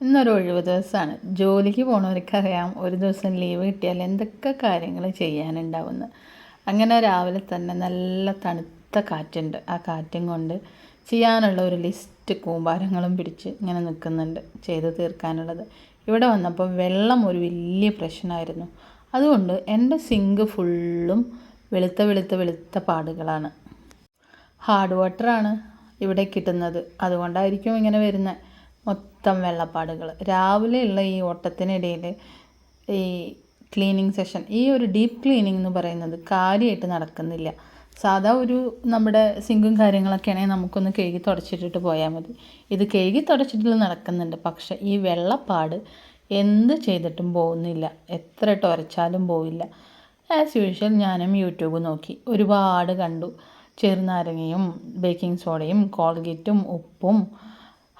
ഇന്നൊരു ഒഴിവ് ദിവസമാണ്. ജോലിക്ക് പോണവർക്കറിയാം ഒരു ദിവസം ലീവ് കിട്ടിയാൽ എന്തൊക്കെ കാര്യങ്ങൾ ചെയ്യാനുണ്ടാവുമെന്ന് അങ്ങനെ രാവിലെ തന്നെ നല്ല തണുത്ത കാറ്റുണ്ട്. ആ കാറ്റും കൊണ്ട് ചെയ്യാനുള്ള ഒരു ലിസ്റ്റ് കൂമ്പാരങ്ങളും പിടിച്ച് ഇങ്ങനെ നിൽക്കുന്നുണ്ട് ചെയ്ത് തീർക്കാനുള്ളത്. ഇവിടെ വന്നപ്പോൾ വെള്ളം ഒരു വലിയ പ്രശ്നമായിരുന്നു. അതുകൊണ്ട് എന്റെ സിങ്ക് ഫുള്ളും വെളുത്ത വെളുത്ത വെളുത്ത പാടുകളാണ്. ഹാർഡ് വാട്ടറാണ് ഇവിടെ കിട്ടുന്നത്. അതുകൊണ്ടായിരിക്കും ഇങ്ങനെ വരുന്നത്. മൊത്തം വെള്ളപ്പാടുകൾ രാവിലെയുള്ള ഈ ഓട്ടത്തിനിടയിൽ ഈ ക്ലീനിങ് സെഷൻ ഈ ഒരു ഡീപ്പ് ക്ലീനിങ് എന്ന് പറയുന്നത് കാര്യമായിട്ട് നടക്കുന്നില്ല. സാധാ ഒരു നമ്മുടെ സിങ്കും കാര്യങ്ങളൊക്കെ ആണെങ്കിൽ നമുക്കൊന്ന് കഴുകി തുടച്ചിട്ടിട്ട് പോയാൽ മതി. ഇത് കഴുകി തുടച്ചിട്ടുള്ള നടക്കുന്നുണ്ട്. പക്ഷെ ഈ വെള്ളപ്പാട് എന്ത് ചെയ്തിട്ടും പോകുന്നില്ല. എത്ര ടൊരച്ചാലും പോയില്ല ആസ് യൂഷ്വൽ ഞാനും യൂട്യൂബ് നോക്കി. ഒരുപാട് കണ്ടു. ചെറുനാരങ്ങയും ബേക്കിംഗ് സോഡയും കോൾഗേറ്റും ഉപ്പും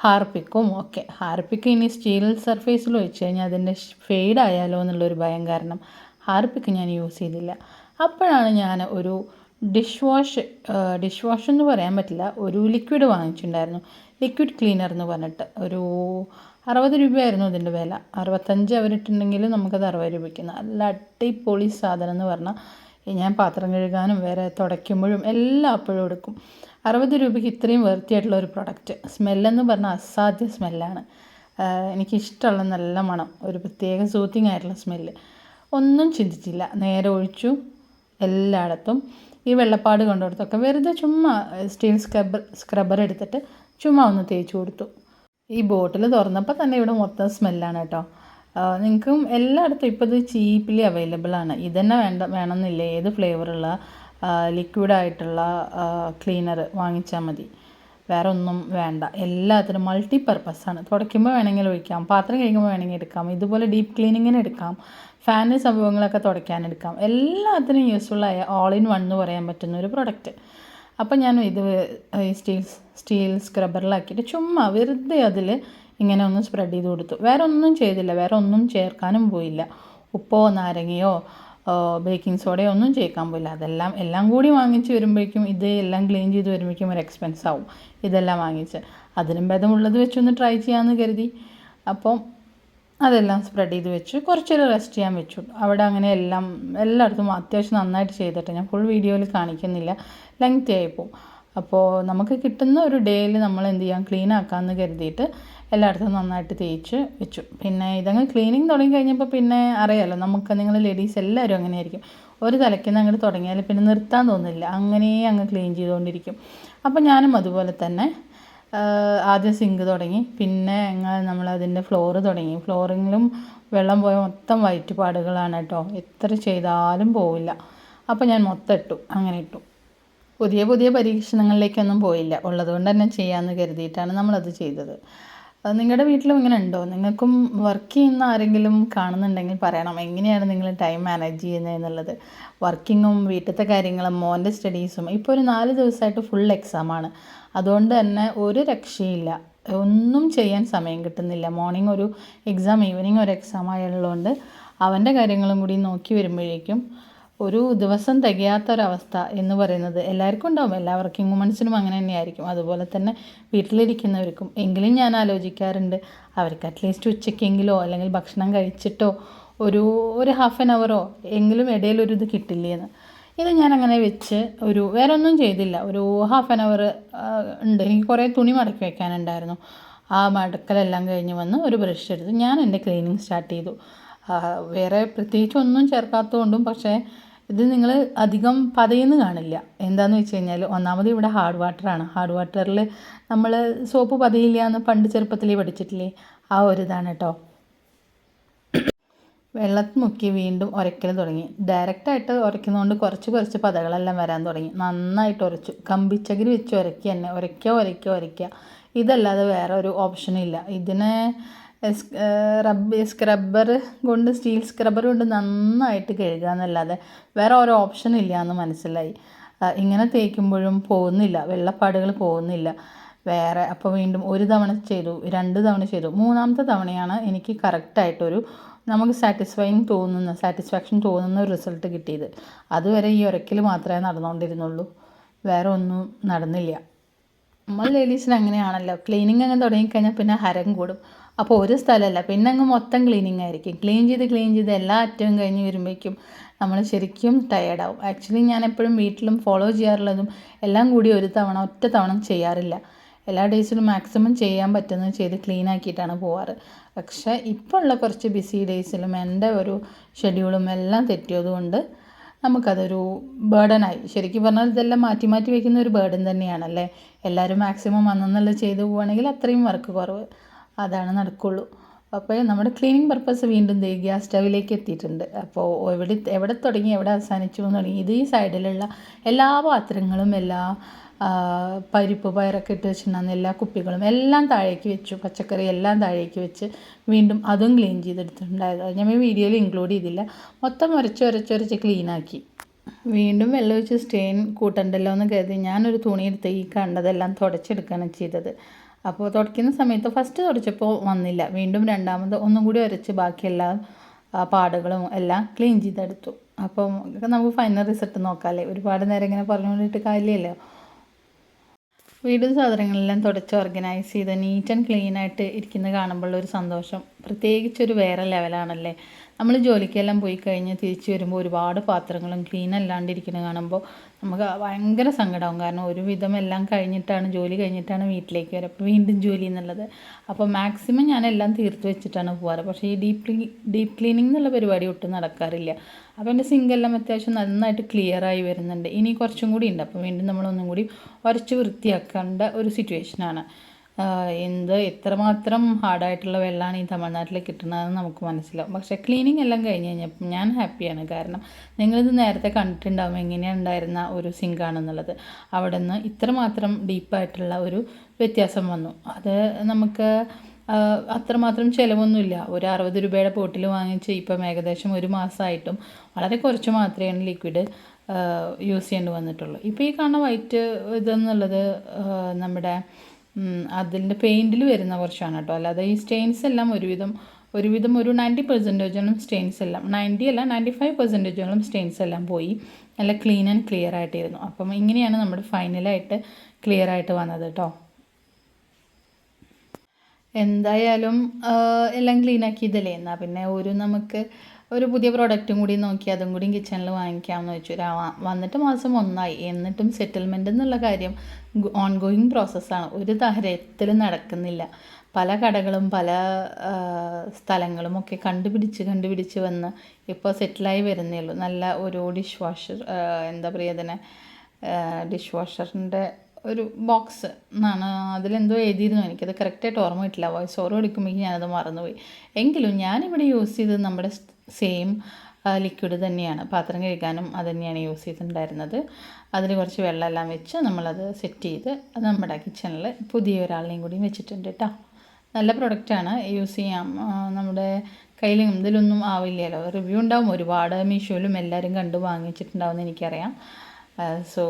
ഹാർപ്പിക്കും. ഒക്കെ ഹാർപ്പിക്ക് ഇനി സ്റ്റീൽ സർഫേസിൽ വെച്ച് കഴിഞ്ഞാൽ അതിന്റെ ഫെയ്ഡ് ആയാലോ എന്നുള്ളൊരു ഭയം കാരണം ഹാർപ്പിക്ക് ഞാൻ യൂസ് ചെയ്തില്ല. അപ്പോഴാണ് ഞാൻ ഒരു ഡിഷ് വാഷ് ഡിഷ് വാഷ് എന്ന് പറയാൻ പറ്റില്ല ഒരു ലിക്വിഡ് വാങ്ങിച്ചിട്ടുണ്ടായിരുന്നു. ലിക്വിഡ് ക്ലീനർ എന്ന് പറഞ്ഞിട്ട്. ഒരു അറുപത് രൂപയായിരുന്നു അതിന്റെ വില. അറുപത്തഞ്ച് അവരിട്ടുണ്ടെങ്കിൽ നമുക്കത് അറുപത് രൂപയ്ക്ക്. നല്ല അടിപൊളി സാധനം എന്ന് പറഞ്ഞാൽ ഞാൻ പാത്രം കഴുകാനും വേറെ തുടയ്ക്കുമ്പോഴും എല്ലാം അപ്പോഴും എടുക്കും. അറുപത് രൂപയ്ക്ക് ഇത്രയും വൃത്തിയായിട്ടുള്ള ഒരു പ്രൊഡക്റ്റ് സ്മെല്ലെന്ന് പറഞ്ഞാൽ അസാധ്യ സ്മെല്ലാണ് എനിക്കിഷ്ടമുള്ള നല്ല മണം. ഒരു പ്രത്യേക സൂത്തിങ് ആയിട്ടുള്ള സ്മെല്ല് ഒന്നും ചിന്തിച്ചില്ല. നേരെ ഒഴിച്ചു. എല്ലായിടത്തും ഈ വെള്ളപ്പാട് കൊണ്ടുകൊടുത്തൊക്കെ വെറുതെ ചുമ്മാ സ്റ്റീൽ സ്ക്രബർ സ്ക്രബർ എടുത്തിട്ട് ചുമ്മാ ഒന്ന് തേച്ച് കൊടുത്തു. ഈ ബോട്ടിൽ തുറന്നപ്പോൾ തന്നെ ഇവിടെ മൊത്തം സ്മെല്ലാണ് കേട്ടോ. നിങ്ങൾക്കും എല്ലായിടത്തും ഇപ്പോൾ ഇത് ചീപ്പിലി അവൈലബിൾ ആണ്. ഇതന്നെ വേണ്ട വേണമെന്നില്ല. ഏത് ഫ്ലേവറുള്ള ലിക്വിഡായിട്ടുള്ള ക്ലീനർ വാങ്ങിച്ചാൽ മതി. വേറെ ഒന്നും വേണ്ട. എല്ലാത്തിനും മൾട്ടി പർപ്പസാണ് തുടയ്ക്കുമ്പോൾ വേണമെങ്കിൽ ഒഴിക്കാം. പാത്രം കഴിക്കുമ്പോൾ വേണമെങ്കിൽ എടുക്കാം. ഇതുപോലെ ഡീപ്പ് ക്ലീനിങ്ങിന് എടുക്കാം. ഫാന് സംഭവങ്ങളൊക്കെ തുടയ്ക്കാൻ എടുക്കാം. എല്ലാത്തിനും യൂസ്ഫുള്ളായ ഓൾ ഇൻ വൺ എന്ന് പറയാൻ പറ്റുന്ന ഒരു പ്രൊഡക്റ്റ് അപ്പം ഞാൻ ഇത് ഈ സ്റ്റീൽ സ്റ്റീൽ സ്ക്രബ്ബറിലാക്കിയിട്ട് ചുമ്മാ വെറുതെ അതിൽ ഇങ്ങനെ ഒന്ന് സ്പ്രെഡ് ചെയ്ത് കൊടുത്തു. വേറെ ഒന്നും ചെയ്തില്ല. വേറെ ഒന്നും ചേർക്കാനും പോയില്ല. ഉപ്പോ നാരങ്ങയോ ബേക്കിംഗ് സോഡയൊന്നും ചേർക്കാൻ പോയില്ല. അതെല്ലാം എല്ലാം കൂടി വാങ്ങിച്ച് വരുമ്പോഴേക്കും ഇത് എല്ലാം ക്ലീൻ ചെയ്ത് വരുമ്പോഴേക്കും ഒരു എക്സ്പെൻസ് ആവും ഇതെല്ലാം വാങ്ങിച്ച്. അതിനും ഭേദമുള്ളത് വെച്ചൊന്ന് ട്രൈ ചെയ്യാമെന്ന് കരുതി. അപ്പം അതെല്ലാം സ്പ്രെഡ് ചെയ്ത് വെച്ച് കുറച്ചൊരു റെസ്റ്റ് ചെയ്യാൻ വെച്ചു. അവിടെ അങ്ങനെ എല്ലാം എല്ലായിടത്തും അത്യാവശ്യം നന്നായിട്ട് ചെയ്തിട്ട് ഞാൻ ഫുൾ വീഡിയോയിൽ കാണിക്കുന്നില്ല. ലെങ്ത്തി ആയിപ്പോവും അപ്പോൾ നമുക്ക് കിട്ടുന്ന ഒരു ഡേയിൽ നമ്മൾ എന്ത് ചെയ്യാം? ക്ലീൻ ആക്കാമെന്ന് കരുതിയിട്ട് എല്ലായിടത്തും നന്നായിട്ട് തേച്ച് വെച്ചു. പിന്നെ ഇതങ്ങ് ക്ലീനിങ് തുടങ്ങി കഴിഞ്ഞപ്പോൾ പിന്നെ അറിയാമല്ലോ നമുക്ക് നിങ്ങൾ ലേഡീസ് എല്ലാവരും അങ്ങനെയായിരിക്കും. ഒരു തലയ്ക്കുന്ന അങ്ങോട്ട് തുടങ്ങിയാൽ പിന്നെ നിർത്താൻ തോന്നില്ല. അങ്ങനെ അങ്ങ് ക്ലീൻ ചെയ്തുകൊണ്ടിരിക്കും അപ്പോൾ ഞാനും അതുപോലെ തന്നെ ആദ്യം സിങ്ക് തുടങ്ങി. പിന്നെ നമ്മൾ അതിന്റെ ഫ്ലോറ് തുടങ്ങി. ഫ്ലോറിങ്ങിലും വെള്ളം പോയ മൊത്തം വൈറ്റ് പാടുകളാണ് കേട്ടോ. എത്ര ചെയ്താലും പോവില്ല. അപ്പോൾ ഞാൻ മൊത്തം ഇട്ടു. അങ്ങനെ ഇട്ടു. പുതിയ പുതിയ പരീക്ഷണങ്ങളിലേക്കൊന്നും പോയില്ല. ഉള്ളതുകൊണ്ട് തന്നെ ചെയ്യാമെന്ന് കരുതിയിട്ടാണ് നമ്മളത് ചെയ്തത്. നിങ്ങളുടെ വീട്ടിലും ഇങ്ങനെ ഉണ്ടോ നിങ്ങൾക്കും വർക്ക് ചെയ്യുന്ന ആരെങ്കിലും കാണുന്നുണ്ടെങ്കിൽ പറയണം. എങ്ങനെയാണ് നിങ്ങൾ ടൈം മാനേജ് ചെയ്യുന്നത് എന്നുള്ളത്? വർക്കിങ്ങും വീട്ടിലത്തെ കാര്യങ്ങളും മോന്റെ സ്റ്റഡീസും ഇപ്പോൾ ഒരു നാല് ദിവസമായിട്ട് ഫുൾ എക്സാമാണ് അതുകൊണ്ട് തന്നെ ഒരു രക്ഷയില്ല. ഒന്നും ചെയ്യാൻ സമയം കിട്ടുന്നില്ല. മോർണിംഗ് ഒരു എക്സാം ഈവനിങ് ഒരു എക്സാം ആയുള്ളതുകൊണ്ട് അവന്റെ കാര്യങ്ങളും കൂടി നോക്കി വരുമ്പോഴേക്കും ഒരു ദിവസം തികയാത്തൊരവസ്ഥ എന്ന് പറയുന്നത് എല്ലാവർക്കും ഉണ്ടാവും. എല്ലാ വർക്കിംഗ് വുമൻസിനും അങ്ങനെ തന്നെയായിരിക്കും. അതുപോലെ തന്നെ വീട്ടിലിരിക്കുന്നവർക്കും എങ്കിലും ഞാൻ ആലോചിക്കാറുണ്ട്. അവർക്ക് അറ്റ്ലീസ്റ്റ് ഉച്ചയ്ക്കെങ്കിലോ അല്ലെങ്കിൽ ഭക്ഷണം കഴിച്ചിട്ടോ ഒരു ഒരു ഹാഫ് ആൻ അവറോ എങ്കിലും ഇടയിൽ ഒരു ഇത് കിട്ടില്ലേന്ന്. ഇത് ഞാൻ അങ്ങനെ വെച്ച് ഒരു വേറെ ഒന്നും ചെയ്തില്ല. ഒരു ഹാഫ് ആൻ അവർ ഉണ്ട്. എനിക്ക് കുറേ തുണി മടക്കി വെക്കാനുണ്ടായിരുന്നു. ആ മടക്കലെല്ലാം കഴിഞ്ഞ് വന്ന് ഒരു ബ്രഷ് എടുത്ത് ഞാൻ എന്റെ ക്ലീനിങ് സ്റ്റാർട്ട് ചെയ്തു. വേറെ പ്രത്യേകിച്ച് ഒന്നും ചേർക്കാത്തതുകൊണ്ടും പക്ഷേ ഇത് നിങ്ങൾ അധികം പതയെന്ന് കാണില്ല. എന്താന്ന് വെച്ച് കഴിഞ്ഞാൽ ഒന്നാമത് ഇവിടെ ഹാർഡ് വാട്ടറാണ് ഹാർഡ് വാട്ടറിൽ നമ്മൾ സോപ്പ് പതയില്ല എന്ന് പണ്ട് ചെറുപ്പത്തിലേ പഠിച്ചിട്ടില്ലേ? ആ ഒരു ഇതാണ് കേട്ടോ വെള്ളത്തിൽ മുക്കി വീണ്ടും ഉരയ്ക്കൽ തുടങ്ങി. ഡയറക്റ്റായിട്ട് ഉരയ്ക്കുന്നതുകൊണ്ട് കുറച്ച് കുറച്ച് പതകളെല്ലാം വരാൻ തുടങ്ങി. നന്നായിട്ട് ഉരച്ചു. കമ്പിച്ചകിരി വെച്ച് ഉരയ്ക്കുക തന്നെ. ഉരയ്ക്കുക ഉരയ്ക്കുക ഉരയ്ക്കുക ഇതല്ലാതെ വേറെ ഒരു ഓപ്ഷനില്ല ഇതിനെ റബ്ബ് സ്ക്രബ്ബർ കൊണ്ട് സ്റ്റീൽ സ്ക്രബ്ബർ കൊണ്ട് നന്നായിട്ട് കഴുകുക എന്നല്ലാതെ വേറെ ഒരു ഓപ്ഷൻ ഇല്ല എന്ന് മനസ്സിലായി ഇങ്ങനെ തേക്കുമ്പോഴും പോകുന്നില്ല. വെള്ളപ്പാടുകൾ പോകുന്നില്ല. വേറെ അപ്പോൾ വീണ്ടും ഒരു തവണ ചെയ്തു രണ്ട് തവണ ചെയ്തു. മൂന്നാമത്തെ തവണയാണ് എനിക്ക് കറക്റ്റായിട്ടൊരു നമുക്ക് സാറ്റിസ്ഫൈങ് തോന്നുന്ന സാറ്റിസ്ഫാക്ഷൻ തോന്നുന്ന ഒരു റിസൾട്ട് കിട്ടിയത്. അതുവരെ ഈ ഉരക്കൽ മാത്രമേ നടന്നുകൊണ്ടിരുന്നുള്ളൂ വേറെ ഒന്നും നടന്നില്ല. നമ്മൾ ലേഡീസിന് അങ്ങനെയാണല്ലോ. ക്ലീനിങ് അങ്ങ് തുടങ്ങിക്കഴിഞ്ഞാൽ പിന്നെ ഹരം കൂടും. അപ്പോൾ ഒരു സ്ഥലമല്ല. പിന്നെ അങ്ങ് മൊത്തം ക്ലീനിങ് ആയിരിക്കും. ക്ലീൻ ചെയ്ത് ക്ലീൻ ചെയ്ത് എല്ലാ അറ്റവും കഴിഞ്ഞ് വരുമ്പോഴേക്കും നമ്മൾ ശരിക്കും ടയേർഡാവും ആക്ച്വലി ഞാൻ എപ്പോഴും വീട്ടിലും ഫോളോ ചെയ്യാറുള്ളതും എല്ലാം കൂടി ഒരു തവണ ഒറ്റ തവണ ചെയ്യാറില്ല. എല്ലാ ഡേയ്സിലും മാക്സിമം ചെയ്യാൻ പറ്റുന്നത് ചെയ്ത് ക്ലീൻ ആക്കിയിട്ടാണ് പോവാറ്. പക്ഷേ ഇപ്പോൾ ഉള്ള കുറച്ച് ബിസി ഡേയ്സിലും എന്റെ ഒരു ഷെഡ്യൂളും എല്ലാം തെറ്റിയതുകൊണ്ട് നമുക്കതൊരു ബേർഡനായി ശരിക്കും പറഞ്ഞാൽ ഇതെല്ലാം മാറ്റി മാറ്റി വയ്ക്കുന്ന ഒരു ബേർഡൻ തന്നെയാണല്ലേ? എല്ലാവരും മാക്സിമം അന്നെന്നുള്ളത് ചെയ്തു പോവുകയാണെങ്കിൽ അത്രയും വർക്ക് കുറവ്. അതാണ് നടക്കുള്ളൂ. അപ്പോൾ നമ്മുടെ ക്ലീനിങ് പർപ്പസ് വീണ്ടും ദേ ഗ്യാസ് സ്റ്റവിലേക്ക് എത്തിയിട്ടുണ്ട്. അപ്പോൾ എവിടെ എവിടെ തുടങ്ങി എവിടെ അവസാനിച്ചു എന്ന് തുടങ്ങി. ഇത് ഈ സൈഡിലുള്ള എല്ലാ പാത്രങ്ങളും എല്ലാ പരിപ്പ് പയറൊക്കെ ഇട്ട് വെച്ചിട്ടുണ്ടാകുന്ന എല്ലാ കുപ്പികളും എല്ലാം താഴേക്ക് വെച്ചു. പച്ചക്കറി എല്ലാം താഴേക്ക് വെച്ച് വീണ്ടും അതും ക്ലീൻ ചെയ്തെടുത്തിട്ടുണ്ടായത് ഞാൻ ഈ വീഡിയോയിൽ ഇൻക്ലൂഡ് ചെയ്തില്ല. മൊത്തം ഉരച്ച് ഉരച്ച് ഉരച്ച് ക്ലീനാക്കി വീണ്ടും വെള്ളം ഒഴിച്ച് സ്റ്റെയിൻ കൂട്ടണ്ടല്ലോ എന്ന് കരുതി ഞാനൊരു തുണി എടുത്ത് ഈ കണ്ടതെല്ലാം തുടച്ചെടുക്കുകയാണ് ചെയ്തത്. അപ്പോൾ തുടയ്ക്കുന്ന സമയത്ത് ഫസ്റ്റ് തുടച്ചപ്പോൾ വന്നില്ല. വീണ്ടും രണ്ടാമത് ഒന്നും കൂടി ഉരച്ച് ബാക്കി എല്ലാ പാടുകളും എല്ലാം ക്ലീൻ ചെയ്തെടുത്തു. അപ്പം നമുക്ക് ഫൈനൽ റിസൾട്ട് നോക്കാമല്ലേ ഒരുപാട് നേരം ഇങ്ങനെ പറഞ്ഞുകൊണ്ടിട്ട് കാര്യമില്ലല്ലോ. വീടും സാധനങ്ങളെല്ലാം തുടച്ച് ഓർഗനൈസ് ചെയ്ത് നീറ്റ് ആൻഡ് ക്ലീൻ ആയിട്ട് ഇരിക്കുന്നത് കാണുമ്പോൾ ഒരു സന്തോഷം. പ്രത്യേകിച്ചൊരു വേറെ ലെവലാണല്ലേ നമ്മൾ ജോലിക്കെല്ലാം പോയി കഴിഞ്ഞ് തിരിച്ചു വരുമ്പോൾ ഒരുപാട് പാത്രങ്ങളും ക്ലീൻ അല്ലാണ്ടിരിക്കുന്നത് കാണുമ്പോൾ നമുക്ക് ഭയങ്കര സങ്കടമാവും. കാരണം ഒരുവിധം എല്ലാം കഴിഞ്ഞിട്ടാണ് ജോലി കഴിഞ്ഞിട്ടാണ് വീട്ടിലേക്ക് വരിക. അപ്പോൾ വീണ്ടും ജോലി എന്നുള്ളത്. അപ്പോൾ മാക്സിമം ഞാൻ എല്ലാം തീർത്ത് വെച്ചിട്ടാണ് പോകാറ് പക്ഷേ ഈ ഡീപ്പ് ക്ലീ ഡീപ്പ് ക്ലീനിങ് എന്നുള്ള പരിപാടി ഒട്ടും നടക്കാറില്ല. അപ്പോൾ എന്റെ സിങ്കെല്ലാം അത്യാവശ്യം നന്നായിട്ട് ക്ലിയറായി വരുന്നുണ്ട്. ഇനി കുറച്ചും കൂടി ഉണ്ട്. അപ്പോൾ വീണ്ടും നമ്മളൊന്നും കൂടി ഉരച്ച് വൃത്തിയാക്കേണ്ട ഒരു സിറ്റുവേഷനാണ് എന്ത് എത്രമാത്രം ഹാർഡായിട്ടുള്ള വെള്ളമാണ് ഈ തമിഴ്നാട്ടിൽ കിട്ടുന്നതെന്ന് നമുക്ക് മനസ്സിലാവും. പക്ഷേ ക്ലീനിങ് എല്ലാം കഴിഞ്ഞ് കഴിഞ്ഞപ്പോൾ ഞാൻ ഹാപ്പിയാണ്. കാരണം നിങ്ങളിത് നേരത്തെ കണ്ടിട്ടുണ്ടാവും എങ്ങനെയാണ് ഉണ്ടായിരുന്ന ഒരു സിങ്കാണെന്നുള്ളത്. അവിടെ നിന്ന് ഇത്രമാത്രം ഡീപ്പായിട്ടുള്ള ഒരു വ്യത്യാസം വന്നു. അത് നമുക്ക് അത്രമാത്രം ചിലവൊന്നുമില്ല. ഒരു അറുപത് രൂപയുടെ ബോട്ടിൽ വാങ്ങിച്ച് ഇപ്പം ഏകദേശം ഒരു മാസമായിട്ടും വളരെ കുറച്ച് മാത്രമേ ലിക്വിഡ് യൂസ് ചെയ്യേണ്ടി വന്നിട്ടുള്ളൂ. ഇപ്പോൾ ഈ കാണുന്ന വൈറ്റ് ഇതെന്നുള്ളത് നമ്മുടെ അതിന്റെ പെയിന്റിൽ വരുന്ന കുറച്ചാണ് കേട്ടോ. അല്ലാതെ ഈ സ്റ്റെയിൻസ് എല്ലാം ഒരുവിധം ഒരുവിധം ഒരു നയന്റി പെർസെന്റേജോളം സ്റ്റെയിൻസ് എല്ലാം നയന്റി അല്ല നയന്റി ഫൈവ് പെർസെന്റേജോളം സ്റ്റെയിൻസ് എല്ലാം പോയി. നല്ല ക്ലീൻ ആൻഡ് ക്ലിയർ ആയിട്ടിരുന്നു. അപ്പം ഇങ്ങനെയാണ് നമ്മുടെ ഫൈനലായിട്ട് ക്ലിയർ ആയിട്ട് വന്നത് കേട്ടോ. എന്തായാലും എല്ലാം ക്ലീൻ ആക്കിയതല്ലേ എന്നാൽ പിന്നെ ഒരു നമുക്ക് ഒരു പുതിയ പ്രോഡക്റ്റും കൂടി നോക്കി അതും കൂടി കിച്ചണിൽ വാങ്ങിക്കാമെന്ന് വെച്ചു. വന്നിട്ട് മാസം ഒന്നായി. എന്നിട്ടും സെറ്റിൽമെന്റ് എന്നുള്ള കാര്യം ഓൺ ഗോയിങ് പ്രോസസ്സാണ് ഒരു തരത്തിലും നടക്കുന്നില്ല. പല കടകളും പല സ്ഥലങ്ങളും ഒക്കെ കണ്ടുപിടിച്ച് കണ്ടുപിടിച്ച് വന്ന് ഇപ്പോൾ സെറ്റിലായി വരുന്നേ ഉള്ളൂ. നല്ല ഒരു ഡിഷ് വാഷർ എന്താ പറയുക അതിനെ ഡിഷ് വാഷറിന്റെ ഒരു ബോക്സ് എന്നാണ് അതിലെന്തോ എഴുതിയിരുന്നു. എനിക്കത് കറക്റ്റായിട്ട് ഓർമ്മ കിട്ടില്ല. വോയിസ് ഓർമ്മ എടുക്കുമ്പോഴേക്കും ഞാനത് മറന്നുപോയി. എങ്കിലും ഞാനിവിടെ യൂസ് ചെയ്തത് നമ്മുടെ സെയിം ലിക്വിഡ് തന്നെയാണ്. പാത്രം കഴുകാനും അത് തന്നെയാണ് യൂസ് ചെയ്തിട്ടുണ്ടായിരുന്നത്. അതിൽ കുറച്ച് വെള്ളമെല്ലാം വെച്ച് നമ്മളത് സെറ്റ് ചെയ്ത് അത് നമ്മുടെ കിച്ചണിൽ പുതിയ ഒരാളിനെയും കൂടി വെച്ചിട്ടുണ്ട് കേട്ടോ നല്ല പ്രൊഡക്റ്റാണ് യൂസ് ചെയ്യാം. നമ്മുടെ കയ്യിൽ ഇതിലൊന്നും ആവില്ലല്ലോ. റിവ്യൂ ഉണ്ടാവും. ഒരുപാട് മീഷോയിലും എല്ലാവരും കണ്ട് വാങ്ങിച്ചിട്ടുണ്ടാവും എനിക്കറിയാം. സോ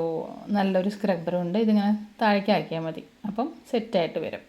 നല്ലൊരു സ്ക്രബ്ബറും ഉണ്ട്. ഇതിങ്ങനെ താഴേക്ക് ആക്കിയാൽ മതി. അപ്പം സെറ്റായിട്ട് വരും.